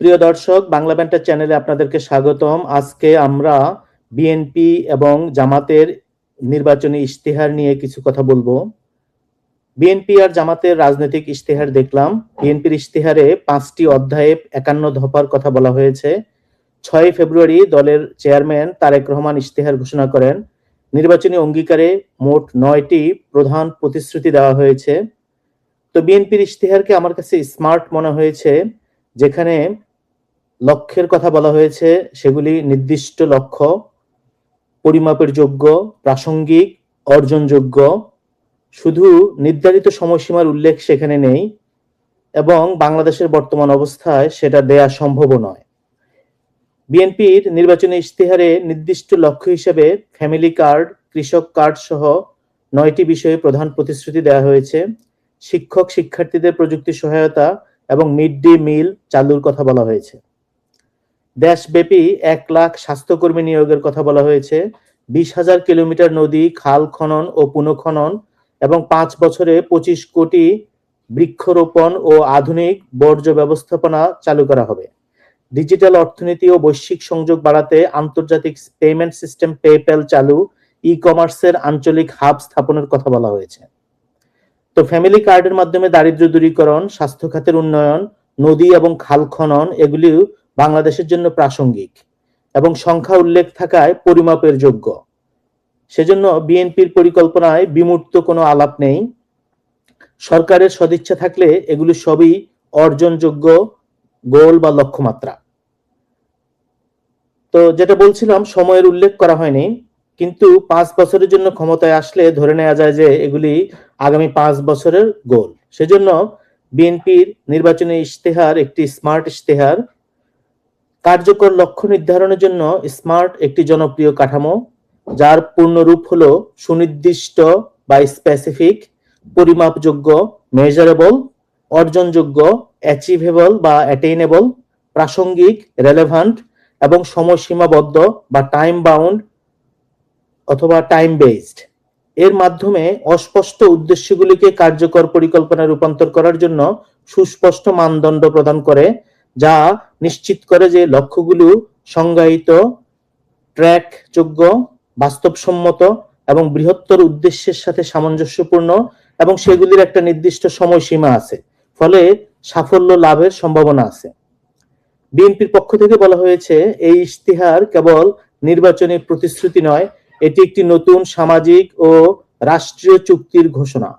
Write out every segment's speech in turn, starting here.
প্রিয় দর্শক, বাংলা ব্যান্টার চ্যানেলে আপনাদেরকে স্বাগতম। আজকে আমরা বিএনপি এবং জামাতের নির্বাচনী ইশতেহার নিয়ে কিছু কথা বলব। বিএনপি আর জামাতের রাজনৈতিক ইশতেহার দেখলাম। বিএনপির ইশতেহারে পাঁচটি অধ্যায়ে একান্ন দফার কথা বলা হয়েছে। ছয় ফেব্রুয়ারি দলের চেয়ারম্যান তারেক রহমান ইশতেহার ঘোষণা করেন, নির্বাচনী অঙ্গীকারে মোট নয়টি প্রধান প্রতিশ্রুতি দেওয়া হয়েছে। তো বিএনপির ইশতেহারকে আমার কাছে স্মার্ট মনে হয়েছে, যেখানে লক্ষ্যের কথা বলা হয়েছে, সেগুলি নির্দিষ্ট লক্ষ্য, পরিমাপের যোগ্য, প্রাসঙ্গিক, অর্জনযোগ্য। শুধু নির্ধারিত সময়সীমার উল্লেখ সেখানে নেই এবং বাংলাদেশের বর্তমান অবস্থায় সেটা দেয়া সম্ভব নয়। বিএনপির নির্বাচনী ইশতেহারে নির্দিষ্ট লক্ষ্য হিসেবে ফ্যামিলি কার্ড, কৃষক কার্ড সহ নয়টি বিষয়ে প্রধান প্রতিশ্রুতি দেওয়া হয়েছে। শিক্ষক, শিক্ষার্থীদের প্রযুক্তি সহায়তা এবং মিড ডে মিল চালুর কথা বলা হয়েছে। দেশব্যাপী এক লাখ স্বাস্থ্যকর্মী নিয়োগের কথা বলা হয়েছে। বিশ হাজার কিলোমিটার নদী, খাল খনন ও পুনঃখনন এবং পাঁচ বছরে পঁচিশ কোটি বৃক্ষরোপণ ও আধুনিক বর্জ্য ব্যবস্থাপনা চালু করা হবে। ডিজিটাল অর্থনীতি ও বৈশ্বিক সংযোগ বাড়াতে আন্তর্জাতিক পেমেন্ট সিস্টেম পেপ্যাল চালু ই কমার্সের আঞ্চলিক হাব স্থাপনের কথা বলা হয়েছে। তো ফ্যামিলি কার্ডের মাধ্যমে দারিদ্র দূরীকরণ স্বাস্থ্য খাতের উন্নয়ন, নদী এবং খাল খনন, এগুলিও বাংলাদেশের জন্য প্রাসঙ্গিক এবং সংখ্যা উল্লেখ থাকায় পরিমাপের যোগ্য। সেজন্য বিএনপির পরিকল্পনায় বিমূর্ত কোনো আলাপ নেই। সরকারের সদিচ্ছা থাকলে এগুলি সবই অর্জনযোগ্য গোল বা লক্ষ্যমাত্রা। তো যেটা বলছিলাম, সময়ের উল্লেখ করা হয়নি, কিন্তু পাঁচ বছরের জন্য ক্ষমতায় আসলে ধরে নেওয়া যায় যে এগুলি আগামী পাঁচ বছরের গোল। সেজন্য বিএনপির নির্বাচনী ইশতেহার একটি স্মার্ট ইশতেহার কার্যকর লক্ষ্য নির্ধারণের জন্য স্মার্ট একটি জনপ্রিয় কাঠামো, যার পূর্ণরূপ হলো সুনির্দিষ্ট বা স্পেসিফিক পরিমাপযোগ্য মেজারেবল অর্জনযোগ্য অ্যাচিভেবল বা অ্যাটেইনেবল প্রাসঙ্গিক রেলেভান্ট এবং সময়সীমাবদ্ধ বা টাইম বাউন্ড অথবা টাইম বেসড এর মাধ্যমে অস্পষ্ট উদ্দেশ্যগুলিকে কার্যকর পরিকল্পনায় রূপান্তর করার জন্য সুস্পষ্ট মানদণ্ড প্রদান করে যা নিশ্চিত করে যে লক্ষ্যগুলো সংজ্ঞায়িত, ট্র্যাকযোগ্য, বাস্তবসম্মত এবং বৃহত্তর উদ্দেশ্যের সাথে সামঞ্জস্যপূর্ণ এবং সেগুলির একটা নির্দিষ্ট সময়সীমা আছে। ফলে সাফল্য লাভের সম্ভাবনা আছে। বিএনপির পক্ষ থেকে বলা হয়েছে, এই ইশতিহার কেবল নির্বাচনী প্রতিশ্রুতি নয়, এটি একটি নতুন সামাজিক ও রাষ্ট্রীয় চুক্তির ঘোষণা।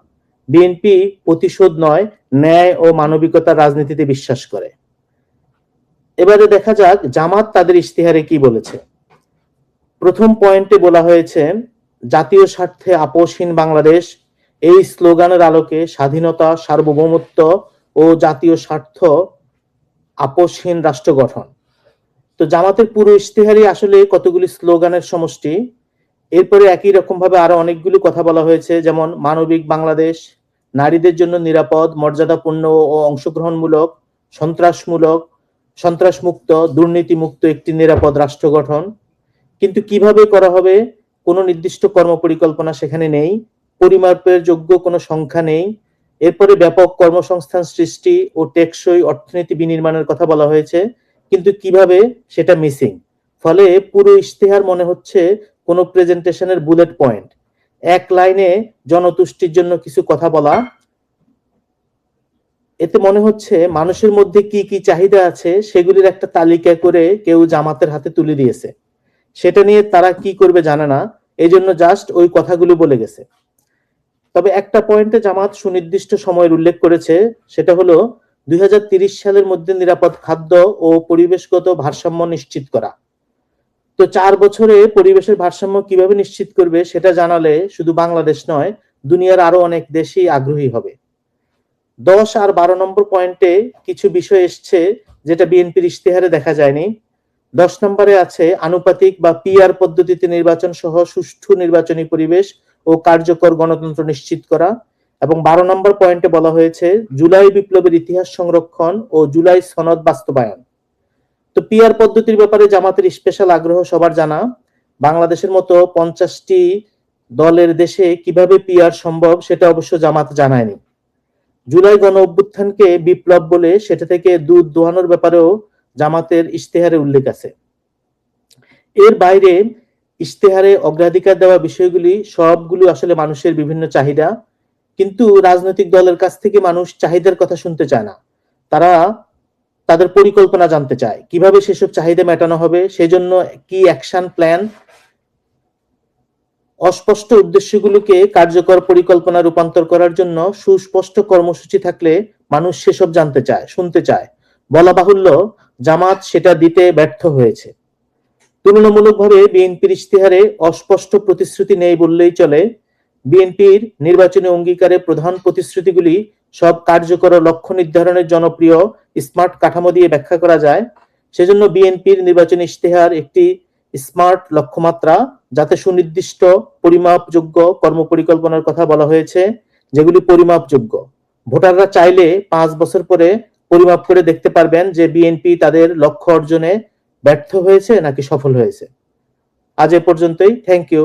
বিএনপি প্রতিশোধ নয়, ন্যায় ও মানবিকতার রাজনীতিতে বিশ্বাস করে। এবারে দেখা যাক জামাত তাদের ইশতেহারে কি বলেছে। প্রথম পয়েন্টে বলা হয়েছে, জাতীয় স্বার্থে আপোষহীন বাংলাদেশ, এই স্লোগানের আলোকে স্বাধীনতা, সার্বভৌমত্ব ও জাতীয় স্বার্থ আপোষহীন রাষ্ট্র গঠন। তো জামাতের পুরো ইশতেহারই আসলে কতগুলি স্লোগানের সমষ্টি। এরপরে একই রকম ভাবে আরও অনেকগুলি কথা বলা হয়েছে, যেমন মানবিক বাংলাদেশ, নারীদের জন্য নিরাপদ, মর্যাদাপূর্ণ ও অংশগ্রহণমূলক, সন্ত্রাসমূলক সন্ত্রাসমুক্ত, দুর্নীতিমুক্ত একটি নিরাপদ রাষ্ট্র গঠন। কিন্তু কীভাবে করা হবে? কোনো নির্দিষ্ট কর্ম পরিকল্পনা সেখানে নেই। পরিমাপের যোগ্য কোনো সংখ্যা নেই। এরপরে ব্যাপক কর্মসংস্থান সৃষ্টি ও টেকসই অর্থনীতি বিনির্মাণের কথা বলা হয়েছে। কিন্তু কীভাবে? সেটা মিসিং। ফলে পুরো ইশতেহার মনে হচ্ছে কোনো প্রেজেন্টেশনের বুলেট পয়েন্ট। এক লাইনে জনতুষ্টির জন্য কিছু কথা বলা এতে মনে হচ্ছে মানুষের মধ্যে কি কি চাহিদা আছে সেগুলির একটা তালিকা করে কেউ জামাতের হাতে তুলে দিয়েছে। সেটা নিয়ে তারা কি করবে জানে না এই জন্য জাস্ট ওই কথাগুলো বলে গেছে। তবে একটা পয়েন্টে জামাত সুনির্দিষ্ট সময়ের উল্লেখ করেছে, সেটা হলো দুই সালের মধ্যে নিরাপদ খাদ্য ও পরিবেশগত ভারসাম্য নিশ্চিত করা। তো চার বছরে পরিবেশের ভারসাম্য কীভাবে নিশ্চিত করবে সেটা জানালে শুধু বাংলাদেশ নয়, দুনিয়ার আরও অনেক দেশই আগ্রহী হবে। দশ আর বারো নম্বর পয়েন্টে কিছু বিষয় এসছে যেটা বিএনপির ইশতেহারে দেখা যায়নি। দশ নম্বরে আছে আনুপাতিক বা পিআর পদ্ধতিতে নির্বাচন সহ সুষ্ঠু নির্বাচনী পরিবেশ ও কার্যকর গণতন্ত্র নিশ্চিত করা এবং বারো নম্বর পয়েন্টে বলা হয়েছে জুলাই বিপ্লবের ইতিহাস সংরক্ষণ ও জুলাই সনদ বাস্তবায়ন। তো পিআর পদ্ধতির ব্যাপারে জামাতের স্পেশাল আগ্রহ সবার জানা। বাংলাদেশের মতো পঞ্চাশটি দলের দেশে কীভাবে পিআর সম্ভব সেটা অবশ্য জামাত জানায়নি। জুলাই গণ অভ্যুত্থানকে বিপ্লব বলে সেটা থেকে দুধ দোহানোর ব্যাপারেও জামাতের ইশতেহারে উল্লেখ আছে। এর বাইরে ইশতেহারে অগ্রাধিকার দেওয়া বিষয়গুলি সবগুলো আসলে মানুষের বিভিন্ন চাহিদা, কিন্তু রাজনৈতিক দলের কাছ থেকে মানুষ চাহিদার কথা শুনতে চায় না। তারা তাদের পরিকল্পনা জানতে চায়, কীভাবে সেসব চাহিদা মেটানো হবে, সেজন্য কি অ্যাকশন প্ল্যান অস্পষ্ট উদ্দেশ্যগুলোকে কার্যকর পরিকল্পনা রূপান্তর করার জন্য সুস্পষ্ট কর্মসূচি থাকলে মানুষ সেসব জানতে চায়, শুনতে চায়। বলা বাহুল্য, জামাত সেটা দিতে ব্যর্থ হয়েছে। তুলনামূলকভাবে বিএনপির ইশতেহারে অস্পষ্ট প্রতিশ্রুতি নেই বললেই চলে। বিএনপির নির্বাচনী অঙ্গীকারে প্রধান প্রতিশ্রুতিগুলি সব কার্যকর লক্ষ্য নির্ধারণের জনপ্রিয় স্মার্ট কাঠামো দিয়ে ব্যাখ্যা করা যায়। সেজন্য বিএনপির নির্বাচনী ইশতেহার একটি স্মার্ট লক্ষ্যমাত্রা, যাতে সুনির্দিষ্ট পরিমাপযোগ্য কর্মপরিকল্পনার কথা বলা হয়েছে, যেগুলি পরিমাপযোগ্য। ভোটাররা চাইলে পাঁচ বছর পরে পরিমাপ করে দেখতে পারবেন যে বিএনপি তাদের লক্ষ্য অর্জনে ব্যর্থ হয়েছে নাকি সফল হয়েছে। আজ এ পর্যন্তই। Thank you